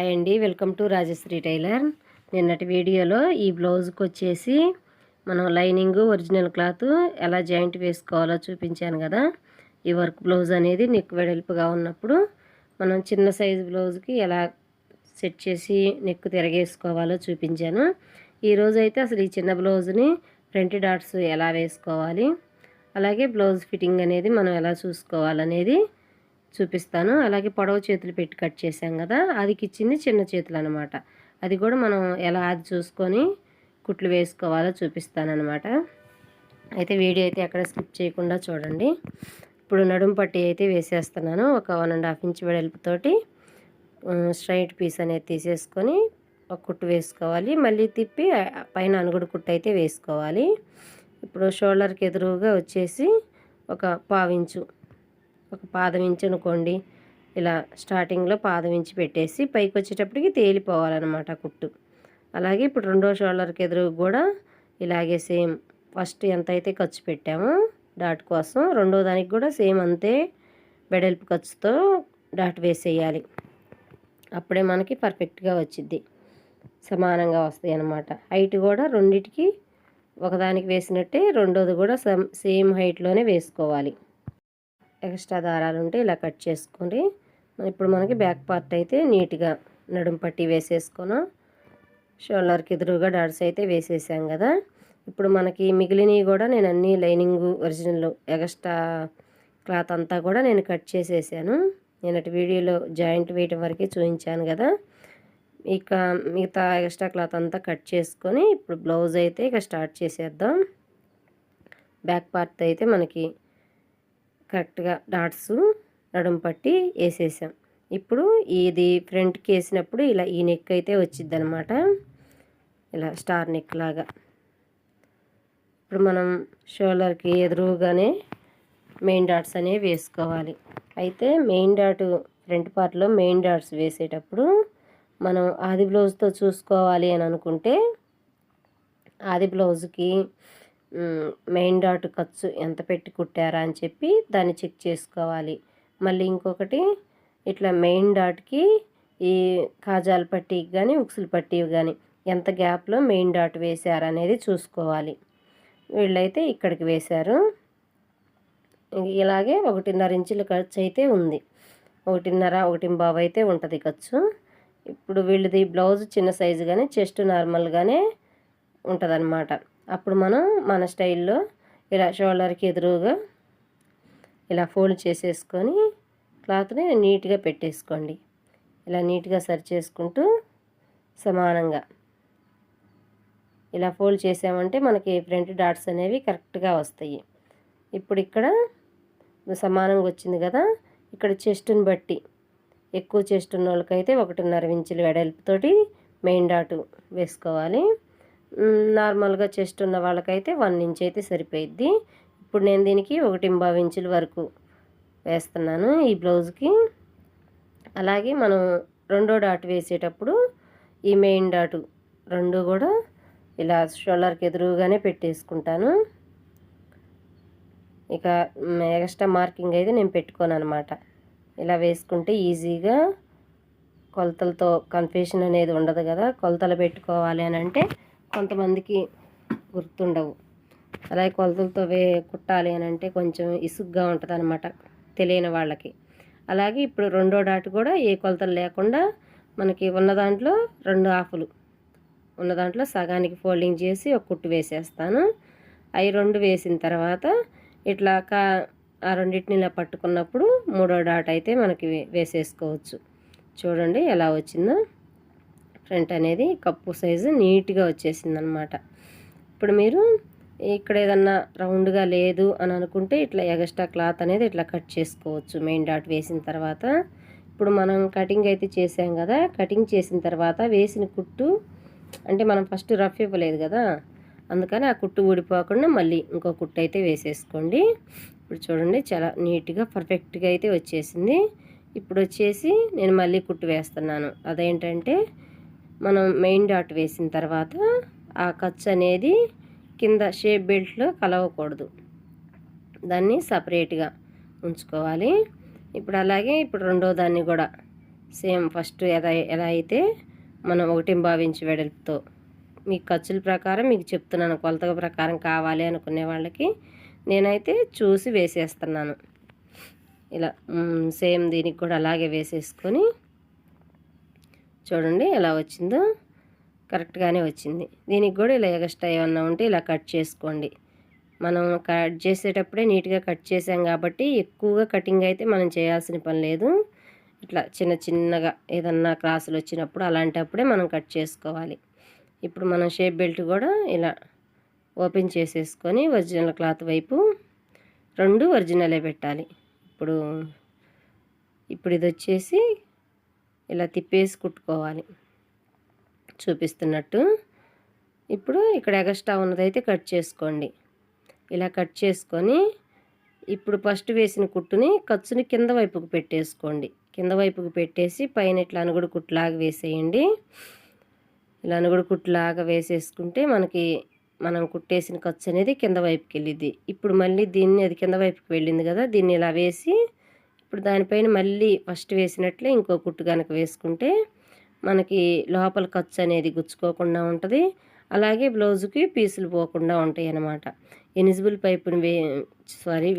Hi అండి welcome to Rajshri tailor. నిన్నటి వీడియోలో ఈ బ్లౌజ్కి వచ్చేసి మనం లైనింగ్ ఒరిజినల్ క్లాత్ ఎలా జాయింట్ వేసుకోవాలో చూపించాను కదా. ఈ వర్క్ బ్లౌజ్ అనేది నెక్ వెడల్పుగా ఉన్నప్పుడు మనం చిన్న సైజు బ్లౌజ్కి ఎలా సెట్ చేసి నెక్ తిరగేసుకోవాలో చూపించాను. ఈరోజు అయితే అసలు ఈ చిన్న బ్లౌజ్ని ఫ్రంట్ డాట్స్ ఎలా వేసుకోవాలి అలాగే బ్లౌజ్ ఫిట్టింగ్ అనేది మనం ఎలా చూసుకోవాలనేది చూపిస్తాను. అలాగే పొడవు చేతులు పెట్టి కట్ చేసాం కదా అదికి ఇచ్చింది చిన్న చేతులు అనమాట అది కూడా మనం ఎలా అది చూసుకొని కుట్లు వేసుకోవాలో చూపిస్తాను అనమాట అయితే వీడియో అయితే ఎక్కడ స్కిప్ చేయకుండా చూడండి. ఇప్పుడు నడుము పట్టి అయితే వేసేస్తున్నాను. ఒక వన్ అండ్ హాఫ్ ఇంచ్ వెడల్పుతోటి స్ట్రైట్ పీస్ అనేది తీసేసుకొని ఒక కుట్టు వేసుకోవాలి. మళ్ళీ తిప్పి పైన అనుగుడు కుట్టు అయితే వేసుకోవాలి. ఇప్పుడు షోల్డర్కి ఎదురుగా వచ్చేసి ఒక పావించు ఒక పాదం ఇంచు అనుకోండి. ఇలా స్టార్టింగ్లో పాదం ఇంచి పెట్టేసి పైకి వచ్చేటప్పటికి తేలిపోవాలన్నమాట కుట్టు. అలాగే ఇప్పుడు రెండో షోల్డర్కి ఎదురు కూడా ఇలాగే సేమ్ ఫస్ట్ ఎంత అయితే ఖర్చు పెట్టామో డాట్ కోసం రెండో దానికి కూడా సేమ్ అంతే వెడల్పు ఖర్చుతో డాట్ వేసేయాలి. అప్పుడే మనకి పర్ఫెక్ట్గా వచ్చిద్ది. సమానంగా వస్తాయి అన్నమాట. హైట్ కూడా రెండిటికి ఒకదానికి వేసినట్టే రెండోది కూడా సేమ్ హైట్లోనే వేసుకోవాలి. ఎక్స్ట్రా దారాలు ఉంటే ఇలా కట్ చేసుకొని ఇప్పుడు మనకి బ్యాక్ పార్ట్ అయితే నీట్గా నడుం పట్టి వేసేసుకున్నాం. షోల్డర్కి ఎదురుగా డాట్స్ అయితే వేసేసాం కదా. ఇప్పుడు మనకి మిగిలినవి కూడా నేను అన్ని లైనింగ్ ఒరిజినల్ ఎక్స్ట్రా క్లాత్ అంతా కూడా నేను కట్ చేసేసాను. నేనటి వీడియోలో జాయింట్ వేయటం వరకే చూపించాను కదా. ఇక మిగతా ఎక్స్ట్రా క్లాత్ అంతా కట్ చేసుకొని ఇప్పుడు బ్లౌజ్ అయితే ఇక స్టార్ట్ చేసేద్దాం. బ్యాక్ పార్ట్ అయితే మనకి కరెక్ట్గా డాట్స్ నడుం పట్టి వేసేసాం. ఇప్పుడు ఇది ఫ్రంట్కి వేసినప్పుడు ఇలా ఈ నెక్ అయితే వచ్చిద్ది అనమాట ఇలా స్టార్ నెక్ లాగా. ఇప్పుడు మనం షోల్డర్కి ఎదురుగానే మెయిన్ డాట్స్ అనేవి వేసుకోవాలి. అయితే మెయిన్ డాట్ ఫ్రంట్ పార్ట్లో మెయిన్ డాట్స్ వేసేటప్పుడు మనం ఆది బ్లౌజ్తో చూసుకోవాలి అని అనుకుంటే ఆది బ్లౌజ్కి మెయిన్ డాట్ ఖర్చు ఎంత పెట్టి కుట్టారా అని చెప్పి దాన్ని చెక్ చేసుకోవాలి. మళ్ళీ ఇంకొకటి ఇట్లా మెయిన్ డాట్కి ఈ కాజాల పట్టీకి కానీ ఉక్సులు పట్టీవి కానీ ఎంత గ్యాప్లో మెయిన్ డాట్ వేశారు అనేది చూసుకోవాలి. వీళ్ళైతే ఇక్కడికి వేశారు. ఇలాగే ఒకటిన్నర ఇంచుల ఖర్చు అయితే ఉంది. ఒకటిన్నర ఒకటి బాబు అయితే ఉంటుంది ఖర్చు. ఇప్పుడు వీళ్ళది బ్లౌజ్ చిన్న సైజు కానీ చెస్ట్ నార్మల్గానే ఉంటుంది అప్పుడు మనం మన స్టైల్లో ఇలా షోల్డర్కి ఎదురుగా ఇలా ఫోల్డ్ చేసేసుకొని క్లాత్ని నీట్గా పెట్టేసుకోండి. ఇలా నీట్గా సరి చేసుకుంటూ సమానంగా. ఇలా ఫోల్డ్ చేసామంటే మనకి ఫ్రంట్ డాట్స్ అనేవి కరెక్ట్గా వస్తాయి. ఇప్పుడు ఇక్కడ సమానంగా వచ్చింది కదా ఇక్కడ చెస్ట్ని బట్టి ఎక్కువ చెస్ట్ ఉన్న వాళ్ళకైతే ఒకటిన్నర ఇంచులు వెడల్పుతోటి మెయిన్ డాటు వేసుకోవాలి. నార్మల్గా చెస్ట్ ఉన్న వాళ్ళకైతే వన్ ఇంచ్ అయితే సరిపోయిద్ది. ఇప్పుడు నేను దీనికి ఒకటి బావి ఇంచుల వరకు వేస్తున్నాను ఈ బ్లౌజ్కి. అలాగే మనం రెండో డాట్ వేసేటప్పుడు ఈ మెయిన్ డాటు రెండు కూడా ఇలా షోల్డర్కి ఎదురుగానే పెట్టేసుకుంటాను. ఇక ఎక్స్ట్రా మార్కింగ్ అయితే నేను పెట్టుకోను అనమాట ఇలా వేసుకుంటే ఈజీగా కొలతలతో కన్ఫ్యూషన్ అనేది ఉండదు కదా. కొలతలు పెట్టుకోవాలి అని అంటే కొంతమందికి గుర్తుండవు. అలాగే కొలతలతో వే కుట్టాలి అని అంటే కొంచెం ఇసుగ్గా ఉంటుంది అనమాట తెలియని వాళ్ళకి. అలాగే ఇప్పుడు రెండో డాట్ కూడా ఏ కొలతలు లేకుండా మనకి ఉన్న దాంట్లో రెండు ఆఫులు ఉన్న దాంట్లో సగానికి ఫోల్డింగ్ చేసి ఒక కుట్టు వేసేస్తాను. అవి రెండు వేసిన తర్వాత ఇట్లా కా ఆ రెండింటిని ఇలా పట్టుకున్నప్పుడు మూడో డాట్ అయితే మనకి వేసేసుకోవచ్చు. చూడండి ఎలా వచ్చిందో. ఫ్రంట్ అనేది కప్పు సైజు నీట్గా వచ్చేసింది అనమాట ఇప్పుడు మీరు ఇక్కడ ఏదన్నా రౌండ్గా లేదు అని అనుకుంటే ఇట్లా ఎగస్ట్రా క్లాత్ అనేది ఇట్లా కట్ చేసుకోవచ్చు. మెయిన్ డాట్ వేసిన తర్వాత ఇప్పుడు మనం కటింగ్ అయితే చేసాం కదా కటింగ్ చేసిన తర్వాత వేసిన కుట్టు అంటే మనం ఫస్ట్ రఫ్ ఇవ్వలేదు కదా అందుకని ఆ కుట్టు ఊడిపోకుండా మళ్ళీ ఇంకో కుట్టు అయితే వేసేసుకోండి. ఇప్పుడు చూడండి చాలా నీట్గా పర్ఫెక్ట్గా అయితే వచ్చేసింది. ఇప్పుడు వచ్చేసి నేను మళ్ళీ కుట్టు వేస్తున్నాను. అదేంటంటే మనం మెయిన్ డాట్ వేసిన తర్వాత ఆ ఖర్చు అనేది కింద షేప్ బెల్ట్లో కలవకూడదు. దాన్ని సపరేట్గా ఉంచుకోవాలి. ఇప్పుడు అలాగే ఇప్పుడు రెండో దాన్ని కూడా సేమ్ ఫస్ట్ ఎలా ఎలా అయితే మనం ఒకటి భావించి వెడల్పుతో మీ ఖర్చుల ప్రకారం మీకు చెప్తున్నాను కొలత ప్రకారం కావాలి అనుకునే వాళ్ళకి నేనైతే చూసి వేసేస్తున్నాను. ఇలా సేమ్ దీనికి కూడా అలాగే వేసేసుకొని చూడండి ఎలా వచ్చిందో. కరెక్ట్గానే వచ్చింది. దీనికి కూడా ఇలా ఎగస్ట్రా ఏమన్నా ఉంటే ఇలా కట్ చేసుకోండి. మనం కట్ చేసేటప్పుడే నీట్గా కట్ చేసాం కాబట్టి ఎక్కువగా కటింగ్ అయితే మనం చేయాల్సిన పని లేదు. ఇట్లా చిన్న చిన్నగా ఏదన్నా క్రాసులు వచ్చినప్పుడు అలాంటప్పుడే మనం కట్ చేసుకోవాలి. ఇప్పుడు మనం షేప్ బెల్ట్ కూడా ఇలా ఓపెన్ చేసేసుకొని ఒరిజినల్ క్లాత్ వైపు రెండు ఒరిజినలే పెట్టాలి. ఇప్పుడు ఇప్పుడు ఇది వచ్చేసి ఇలా తిప్పేసి కుట్టుకోవాలి. చూపిస్తున్నట్టు. ఇప్పుడు ఇక్కడ ఎగస్ట్రా ఉన్నదైతే కట్ చేసుకోండి. ఇలా కట్ చేసుకొని ఇప్పుడు ఫస్ట్ వేసిన కుట్టుని ఖర్చుని కింద వైపుకు పెట్టేసుకోండి. కింద వైపుకు పెట్టేసి పైన ఇట్లా అనుగుడు కుట్టులాగా వేసేయండి. ఇలా అనుగుడు కుట్టులాగా వేసేసుకుంటే మనకి మనం కుట్టేసిన ఖర్చు అనేది కింద వైపుకి వెళ్ళిద్ది. ఇప్పుడు మళ్ళీ దీన్ని అది కింద వైపుకి వెళ్ళింది కదా దీన్ని ఇలా వేసి ఇప్పుడు దానిపైన మళ్ళీ ఫస్ట్ వేసినట్లే ఇంకో కుట్టు కనుక వేసుకుంటే మనకి లోపల ఖర్చు అనేది గుచ్చుకోకుండా ఉంటుంది. అలాగే బ్లౌజుకి పీసులు పోకుండా ఉంటాయి అన్నమాట ఇనిజిబుల్ పైపుని వే సారీ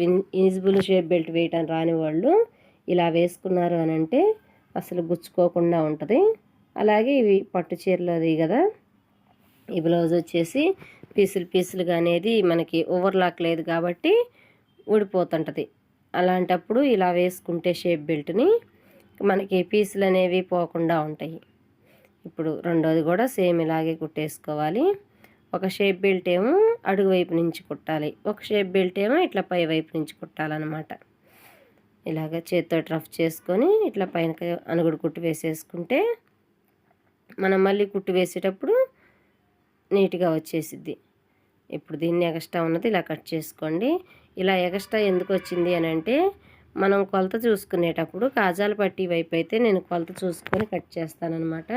ఇనిజిబుల్ షేప్ బెల్ట్ వేయటం రాని వాళ్ళు ఇలా వేసుకున్నారు అని అంటే అసలు గుచ్చుకోకుండా ఉంటుంది. అలాగే ఇవి పట్టు చీరలు అది కదా ఈ బ్లౌజ్ వచ్చేసి పీసులు పీసులుగా అనేది మనకి ఓవర్లాక్ లేదు కాబట్టి ఊడిపోతుంటుంది. అలాంటప్పుడు ఇలా వేసుకుంటే షేప్ బెల్ట్ని మనకి పీసులు అనేవి పోకుండా ఉంటాయి. ఇప్పుడు రెండోది కూడా సేమ్ ఇలాగే కుట్టేసుకోవాలి. ఒక షేప్ బెల్ట్ ఏమో అడుగు వైపు నుంచి కుట్టాలి. ఒక షేప్ బెల్ట్ ఏమో ఇట్లా పై వైపు నుంచి కుట్టాలన్నమాట. ఇలాగ చేత్తో రఫ్ చేసుకొని ఇట్లా పైన అనుగుడు కుట్టు వేసేసుకుంటే మనం మళ్ళీ కుట్టు వేసేటప్పుడు నీట్గా వచ్చేసిద్ది. ఇప్పుడు దీన్ని ఎగస్ట్రా ఉన్నది ఇలా కట్ చేసుకోండి. ఇలా ఎగస్ట్రా ఎందుకు వచ్చింది అని అంటే మనం కొలత చూసుకునేటప్పుడు కాజాల పట్టి వైపు అయితే నేను కొలత చూసుకొని కట్ చేస్తానమాట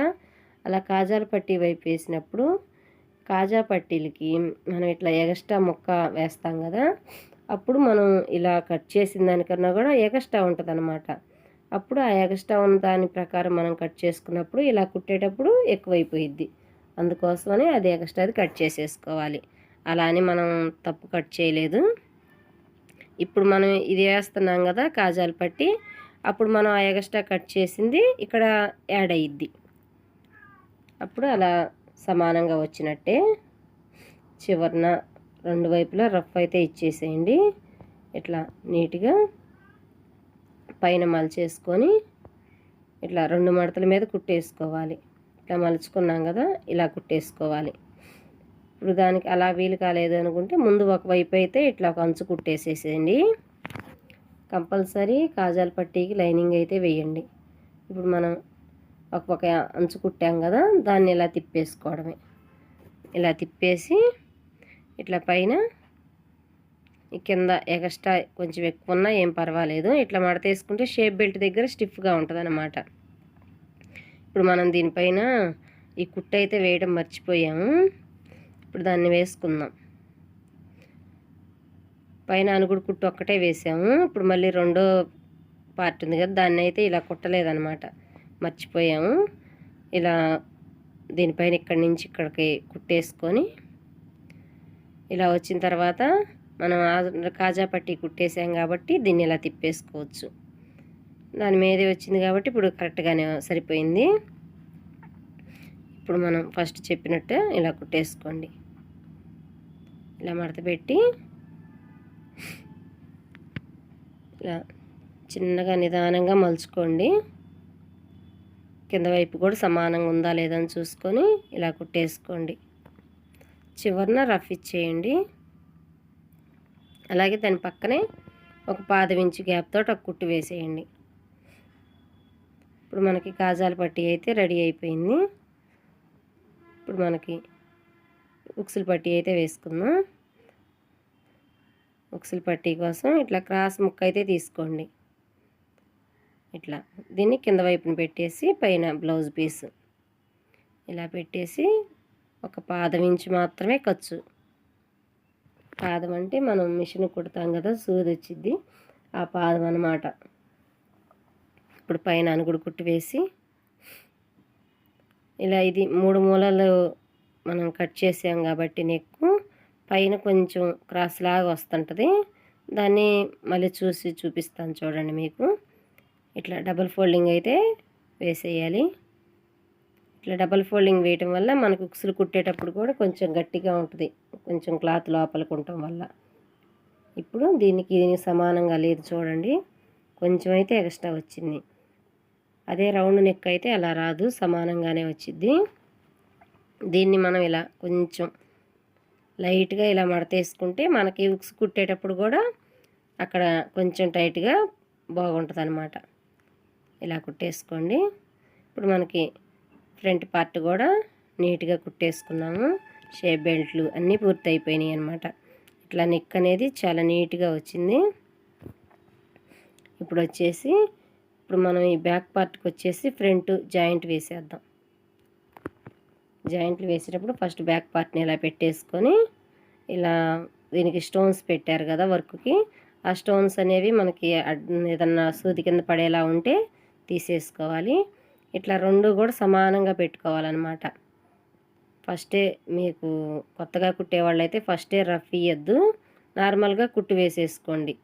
అలా కాజాల పట్టి వైపు వేసినప్పుడు కాజా పట్టీలకి మనం ఇట్లా ఎగస్ట్రా ముక్క వేస్తాం కదా అప్పుడు మనం ఇలా కట్ చేసిన దానికన్నా కూడా ఎగస్ట్రా ఉంటుంది అనమాట అప్పుడు ఆ ఎగస్ట్రా ఉన్న దాని ప్రకారం మనం కట్ చేసుకున్నప్పుడు ఇలా కుట్టేటప్పుడు ఎక్కువైపోయిద్ది. అందుకోసమని అది ఎగస్ట్రా అది కట్ చేసేసుకోవాలి. అలా అని మనం తప్పు కట్ చేయలేదు. ఇప్పుడు మనం ఇది వేస్తున్నాం కదా కాజాలు పట్టి. అప్పుడు మనం ఆ ఎగస్ట్రా కట్ చేసింది ఇక్కడ యాడ్ అయ్యిద్ది అప్పుడు అలా సమానంగా వచ్చినట్టే. చివరన రెండు వైపులా రఫ్ అయితే ఇచ్చేసేయండి. ఇట్లా నీట్గా పైన మలచేసుకొని ఇట్లా రెండు మడతల మీద కుట్టేసుకోవాలి. ఇట్లా మలుచుకున్నాం కదా ఇలా కుట్టేసుకోవాలి. ఇప్పుడు దానికి అలా వీలు కాలేదు అనుకుంటే ముందు ఒక వైపు అయితే ఇట్లా ఒక అంచు కుట్టేసేసేయండి. కంపల్సరీ కాజాల పట్టీకి లైనింగ్ అయితే వేయండి. ఇప్పుడు మనం ఒక అంచు కుట్టాం కదా దాన్ని ఇలా తిప్పేసుకోవడమే. ఇలా తిప్పేసి ఇట్లా పైన కింద ఎగస్ట్రా కొంచెం ఎక్కువ ఉన్నా ఏం పర్వాలేదు. ఇట్లా మడతేసుకుంటే షేప్ బెల్ట్ దగ్గర స్టిఫ్గా ఉంటుంది అనమాట ఇప్పుడు మనం దీనిపైన ఈ కుట్టు అయితే వేయడం మర్చిపోయాము. ఇప్పుడు దాన్ని వేసుకుందాం. పైన అనుగుడు కుట్టు ఒక్కటే వేసాము. ఇప్పుడు మళ్ళీ రెండో పార్ట్ ఉంది కదా దాన్ని అయితే ఇలా కుట్టలేదనమాట మర్చిపోయాము. ఇలా దీనిపైన ఇక్కడి నుంచి ఇక్కడికి కుట్టేసుకొని ఇలా వచ్చిన తర్వాత మనం కాజా పట్టి కుట్టేసాం కాబట్టి దీన్ని ఇలా తిప్పేసుకోవచ్చు. దాని మీదే వచ్చింది కాబట్టి ఇప్పుడు కరెక్ట్గానే సరిపోయింది. ఇప్పుడు మనం ఫస్ట్ చెప్పినట్టు ఇలా కుట్టేసుకోండి. ఇలా మడత పెట్టి ఇలా చిన్నగా నిదానంగా మలుచుకోండి. కింద వైపు కూడా సమానంగా ఉందా లేదా అని చూసుకొని ఇలా కుట్టేసుకోండి. చివరన రఫ్ ఇచ్చేయండి. అలాగే దాని పక్కనే ఒక పాదం ఇంచు గ్యాప్ తోటి ఒక కుట్టు వేసేయండి. ఇప్పుడు మనకి కాజాల పట్టి అయితే రెడీ అయిపోయింది. ఇప్పుడు మనకి ఉక్సులు పట్టి అయితే వేసుకుందాం. ఉక్సుల పట్టీ కోసం ఇట్లా క్రాస్ ముక్క అయితే తీసుకోండి. ఇట్లా దీన్ని కింద వైపున పెట్టేసి పైన బ్లౌజ్ పీస్. ఇలా పెట్టేసి ఒక పాదం ఇంచు మాత్రమే ఖర్చు. పాదం అంటే మనం మిషన్ కుడతాం కదా సూది వచ్చింది ఆ పాదం అన్నమాట. ఇప్పుడు పైన అనుగుడు కుట్టు వేసి ఇలా ఇది మూడు మూలలు మనం కట్ చేసాం కాబట్టి నెక్కు పైన కొంచెం క్రాస్ లాగా వస్తుంటుంది. దాన్ని మళ్ళీ చూసి చూపిస్తాను చూడండి మీకు. ఇట్లా డబుల్ ఫోల్డింగ్ అయితే వేసేయాలి. ఇట్లా డబల్ ఫోల్డింగ్ వేయటం వల్ల మనకు ఉక్సులు కుట్టేటప్పుడు కూడా కొంచెం గట్టిగా ఉంటుంది. కొంచెం క్లాత్ లోపలికి ఉండటం వల్ల. ఇప్పుడు దీనికి దీనికి సమానంగా లేదు చూడండి. కొంచెం అయితే ఎక్స్ట్రా వచ్చింది. అదే రౌండ్ నెక్ అయితే అలా రాదు. సమానంగానే వచ్చింది దీన్ని మనం ఇలా కొంచెం లైట్గా ఇలా మడతేసుకుంటే మనకి ఉక్స్ కుట్టేటప్పుడు కూడా అక్కడ కొంచెం టైట్గా బాగుంటుంది అనమాట ఇలా కుట్టేసుకోండి. ఇప్పుడు మనకి ఫ్రంట్ పార్ట్ కూడా నీట్గా కుట్టేసుకున్నాము. షేప్ బెల్ట్లు అన్నీ పూర్తి అయిపోయినాయి అనమాట ఇట్లా నెక్ అనేది చాలా నీట్గా వచ్చింది. ఇప్పుడు వచ్చేసి ఇప్పుడు మనం ఈ బ్యాక్ పార్ట్కి వచ్చేసి ఫ్రంట్ జాయింట్ వేసేద్దాం. జాయింట్లు వేసేటప్పుడు ఫస్ట్ బ్యాక్ పార్ట్ని ఇలా పెట్టేసుకొని ఇలా దీనికి స్టోన్స్ పెట్టారు కదా వర్క్కి. ఆ స్టోన్స్ అనేవి మనకి ఏదన్నా సూది కింద పడేలా ఉంటే తీసేసుకోవాలి. ఇట్లా రెండు కూడా సమానంగా పెట్టుకోవాలన్నమాట. ఫస్టే మీకు కొత్తగా కుట్టేవాళ్ళు అయితే ఫస్టే రఫ్ ఇయ్యద్దు. నార్మల్గా కుట్టు వేసేసుకోండి.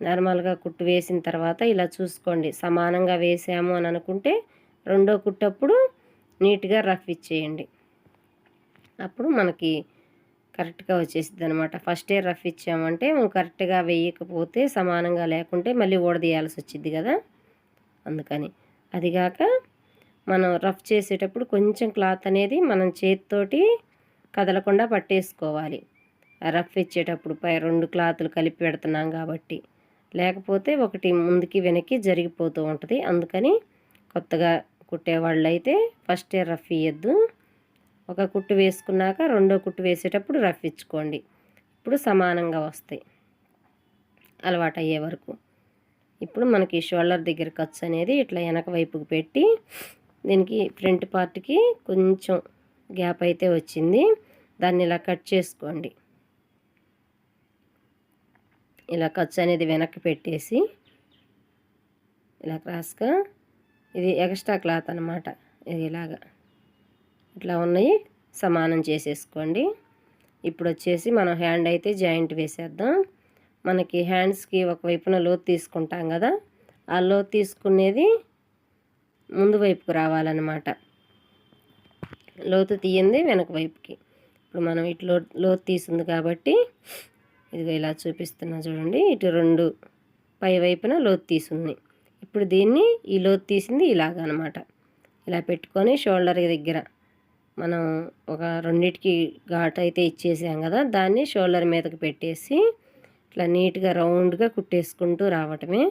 నార్మల్గా కుట్టు వేసిన తర్వాత ఇలా చూసుకోండి. సమానంగా వేసాము అని అనుకుంటే రెండో కుట్టప్పుడు నీట్గా రఫ్ ఇచ్చేయండి. అప్పుడు మనకి కరెక్ట్గా వచ్చేసిద్ది అనమాట ఫస్ట్ ఇయర్ రఫ్ ఇచ్చామంటే కరెక్ట్గా వేయకపోతే సమానంగా లేకుంటే మళ్ళీ ఓడదీయాల్సి వచ్చింది కదా? అందుకని. అదిగాక మనం రఫ్ చేసేటప్పుడు కొంచెం క్లాత్ అనేది మనం చేతితోటి కదలకుండా పట్టేసుకోవాలి. రఫ్ ఇచ్చేటప్పుడు పై రెండు క్లాతులు కలిపి పెడుతున్నాం కాబట్టి. లేకపోతే ఒకటి ముందుకి వెనక్కి జరిగిపోతూ ఉంటుంది. అందుకని కొత్తగా కుట్టేవాళ్ళు అయితే ఫస్టే రఫ్ ఇయ్యద్దు. ఒక కుట్టు వేసుకున్నాక రెండో కుట్టు వేసేటప్పుడు రఫ్ ఇచ్చుకోండి. ఇప్పుడు సమానంగా వస్తాయి. అలవాటు అయ్యే వరకు. ఇప్పుడు మనకి షోల్డర్ దగ్గర ఖర్చు అనేది ఇట్లా వెనక వైపుకి పెట్టి దీనికి ఫ్రంట్ పార్ట్కి కొంచెం గ్యాప్ అయితే వచ్చింది. దాన్ని ఇలా కట్ చేసుకోండి. ఇలా ఖర్చు అనేది వెనక్కి పెట్టేసి ఇలా క్రాస్గా ఇది ఎక్స్ట్రా క్లాత్ అనమాట ఇది ఇలాగా. ఇట్లా ఉన్నాయి. సమానం చేసేసుకోండి. ఇప్పుడు వచ్చేసి మనం హ్యాండ్ అయితే జాయింట్ వేసేద్దాం. మనకి హ్యాండ్స్కి ఒకవైపున లోతు తీసుకుంటాం కదా. ఆ లోతు తీసుకునేది ముందు వైపుకు రావాలన్నమాట. లోతు తీయింది వెనక వైపుకి. ఇప్పుడు మనం ఇటు లో లోతు తీసింది కాబట్టి ఇదిగో ఇలా చూపిస్తున్నా చూడండి. ఇటు రెండు పై వైపున లోతు తీసుంది. ఇప్పుడు దీన్ని ఈ లోతు తీసింది ఇలాగ అనమాట ఇలా పెట్టుకొని షోల్డర్ దగ్గర మనం ఒక రెండింటికి ఘాట్ అయితే ఇచ్చేసాం కదా దాన్ని షోల్డర్ మీదకి పెట్టేసి ఇట్లా నీట్గా రౌండ్గా కుట్టేసుకుంటూ రావటమే.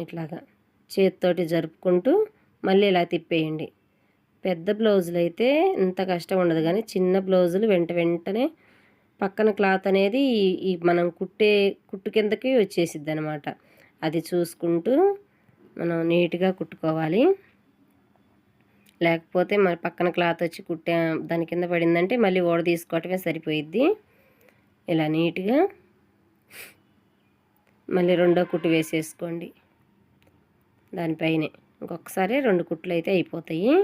ఇట్లాగా చేతితోటి జరుపుకుంటూ మళ్ళీ ఇలా తిప్పేయండి. పెద్ద బ్లౌజులు అయితే ఇంత కష్టం ఉండదు కానీ చిన్న బ్లౌజులు వెంట వెంటనే పక్కన క్లాత్ అనేది ఈ మనం కుట్టే కుట్టు కిందకి వచ్చేసిద్ది అనమాట అది చూసుకుంటూ మనం నీట్గా కుట్టుకోవాలి. లేకపోతే మరి పక్కన క్లాత్ వచ్చి కుట్టే దాని కింద పడిందంటే మళ్ళీ ఓడ తీసుకోవటమే సరిపోయిద్ది. ఇలా నీట్గా మళ్ళీ రెండో కుట్టు వేసేసుకోండి. దానిపైనే ఇంకొకసారి రెండు కుట్లు అయితే అయిపోతాయి.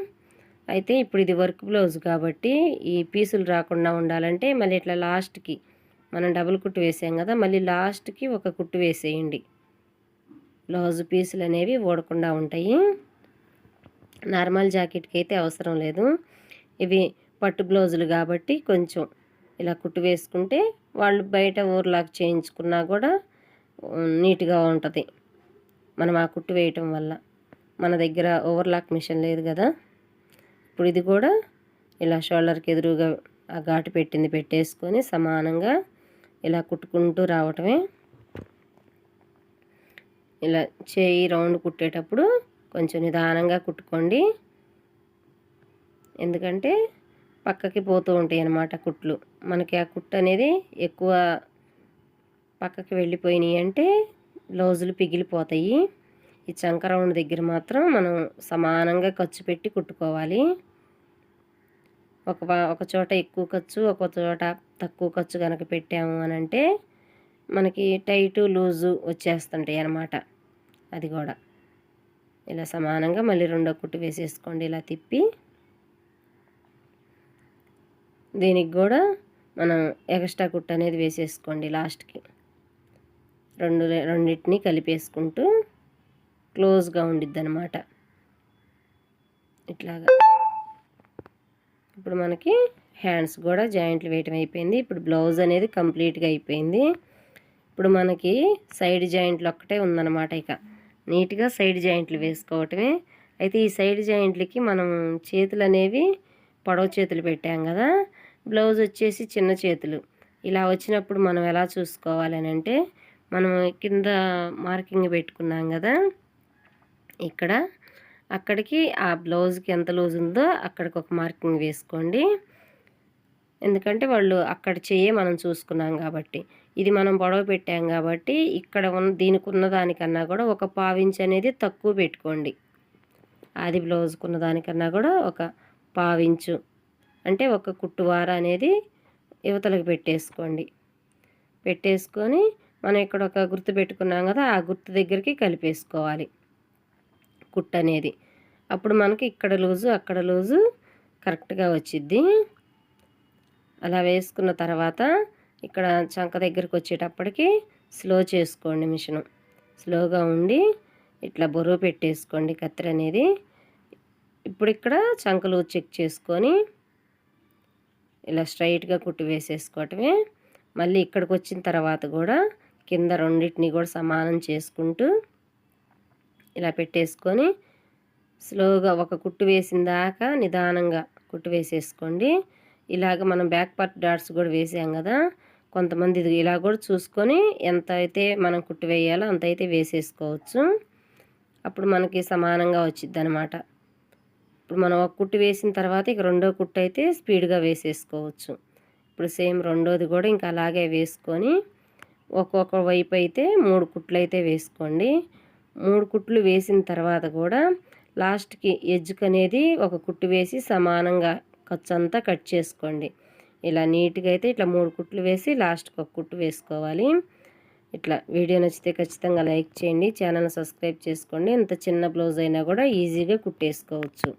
అయితే ఇప్పుడు ఇది వర్క్ బ్లౌజ్ కాబట్టి ఈ పీసులు రాకుండా ఉండాలంటే మళ్ళీ ఇట్లా లాస్ట్కి మనం డబుల్ కుట్టు వేసాం కదా మళ్ళీ లాస్ట్కి ఒక కుట్టు వేసేయండి. బ్లౌజ్ పీసులు అనేవి ఓడకుండా ఉంటాయి. నార్మల్ జాకెట్కి అయితే అవసరం లేదు. ఇవి పట్టు బ్లౌజులు కాబట్టి కొంచెం ఇలా కుట్టు వేసుకుంటే వాళ్ళు బయట ఊర్లాక్ చేయించుకున్నా కూడా నీట్గా ఉంటుంది. మనం ఆ కుట్టు వేయటం వల్ల మన దగ్గర ఓవర్లాక్ మిషన్ లేదు కదా. ఇప్పుడు ఇది కూడా ఇలా షోల్డర్కి ఎదురుగా ఆ ఘాటు పెట్టింది పెట్టేసుకొని సమానంగా ఇలా కుట్టుకుంటూ రావటమే ఇలా చేయి రౌండ్ కుట్టేటప్పుడు కొంచెం నిదానంగా కుట్టుకోండి. ఎందుకంటే పక్కకి పోతూ ఉంటాయి అన్నమాట కుట్లు. మనకి ఆ కుట్టు అనేది ఎక్కువ పక్కకి వెళ్ళిపోయినాయి అంటే బ్లౌజులు పిగిలిపోతాయి. ఈ చంక రౌండ్ దగ్గర మాత్రం మనం సమానంగా ఖర్చు పెట్టి కుట్టుకోవాలి. ఒక ఒక చోట ఎక్కువ ఖర్చు ఒక చోట తక్కువ ఖర్చు కనుక పెట్టాము అని అంటే మనకి టైటు లూజు వచ్చేస్తుంటాయి అన్నమాట. అది కూడా. ఇలా సమానంగా మళ్ళీ రెండో కుట్టు వేసేసుకోండి. ఇలా తిప్పి. దీనికి కూడా మనం ఎక్స్ట్రా కుట్టు అనేది వేసేసుకోండి లాస్ట్కి. రెండు రెండింటిని కలిపేసుకుంటూ క్లోజ్గా ఉండిద్ది అనమాట ఇట్లాగా. ఇప్పుడు మనకి హ్యాండ్స్ కూడా జాయింట్లు వేయటం అయిపోయింది. ఇప్పుడు బ్లౌజ్ అనేది కంప్లీట్గా అయిపోయింది. ఇప్పుడు మనకి సైడ్ జాయింట్లు ఒక్కటే ఉందన్నమాట ఇక. నీట్గా సైడ్ జాయింట్లు వేసుకోవటమే. అయితే ఈ సైడ్ జాయింట్లకి మనం చేతులు అనేవి పొడవ చేతులు పెట్టాం కదా. బ్లౌజ్ వచ్చేసి చిన్న చేతులు. ఇలా వచ్చినప్పుడు మనం ఎలా చూసుకోవాలని అంటే మనం కింద మార్కింగ్ పెట్టుకున్నాం కదా. ఇక్కడ అక్కడికి ఆ బ్లౌజ్కి ఎంత లూజ్ ఉందో అక్కడికి ఒక మార్కింగ్ వేసుకోండి. ఎందుకంటే వాళ్ళు అక్కడ చేయే మనం చూసుకున్నాం కాబట్టి. ఇది మనం పొడవ పెట్టాం కాబట్టి ఇక్కడ ఉన్న దీనికి ఉన్న దానికన్నా కూడా ఒక పావించ్ అనేది తక్కువ పెట్టుకోండి. అది బ్లౌజ్కున్న దానికన్నా కూడా ఒక పావించు అంటే ఒక కుట్టువార అనేది యువతలకు పెట్టేసుకోండి. పెట్టేసుకొని మనం ఇక్కడ ఒక గుర్తు పెట్టుకున్నాం కదా ఆ గుర్తు దగ్గరికి కలిపేసుకోవాలి కుట్టు అనేది. అప్పుడు మనకి ఇక్కడ లూజు అక్కడ లూజు కరెక్ట్గా వచ్చిద్ది. అలా వేసుకున్న తర్వాత ఇక్కడ చంక దగ్గరికి వచ్చేటప్పటికి స్లో చేసుకోండి మిషను. స్లోగా ఉండి ఇట్లా బరువు పెట్టేసుకోండి కత్తెర అనేది. ఇప్పుడు ఇక్కడ చంకలు చెక్ చేసుకొని ఇలా స్ట్రైట్గా కుట్టి వేసేసుకోవటమే. మళ్ళీ ఇక్కడికి వచ్చిన తర్వాత కూడా కింద రెండింటిని కూడా సమానం చేసుకుంటూ ఇలా పెట్టేసుకొని స్లోగా ఒక కుట్టు వేసిన దాకా నిదానంగా కుట్టు వేసేసుకోండి. ఇలాగ మనం బ్యాక్ పార్ట్ డాట్స్ కూడా వేసాం కదా కొంతమంది ఇది ఇలా కూడా చూసుకొని ఎంత అయితే మనం కుట్టు వేయాలో అంత అయితే వేసేసుకోవచ్చు. అప్పుడు మనకి సమానంగా వచ్చిద్ది అనమాట ఇప్పుడు మనం ఒక కుట్టు వేసిన తర్వాత ఇక రెండో కుట్టు అయితే స్పీడ్గా వేసేసుకోవచ్చు. ఇప్పుడు సేమ్ రెండోది కూడా ఇంకా అలాగే వేసుకొని ఒక్కొక్క వైపు అయితే మూడు కుట్లు అయితే వేసుకోండి. మూడు కుట్లు వేసిన తర్వాత కూడా లాస్ట్కి ఎజ్జుకు అనేది ఒక కుట్టు వేసి సమానంగా ఖర్చు అంతా కట్ చేసుకోండి. ఇలా నీట్గా అయితే ఇట్లా మూడు కుట్లు వేసి లాస్ట్కి ఒక కుట్టు వేసుకోవాలి. ఇట్లా వీడియో నచ్చితే ఖచ్చితంగా లైక్ చేయండి. ఛానల్ సబ్స్క్రైబ్ చేసుకోండి. ఎంత చిన్న బ్లౌజ్ అయినా కూడా ఈజీగా కుట్టేసుకోవచ్చు.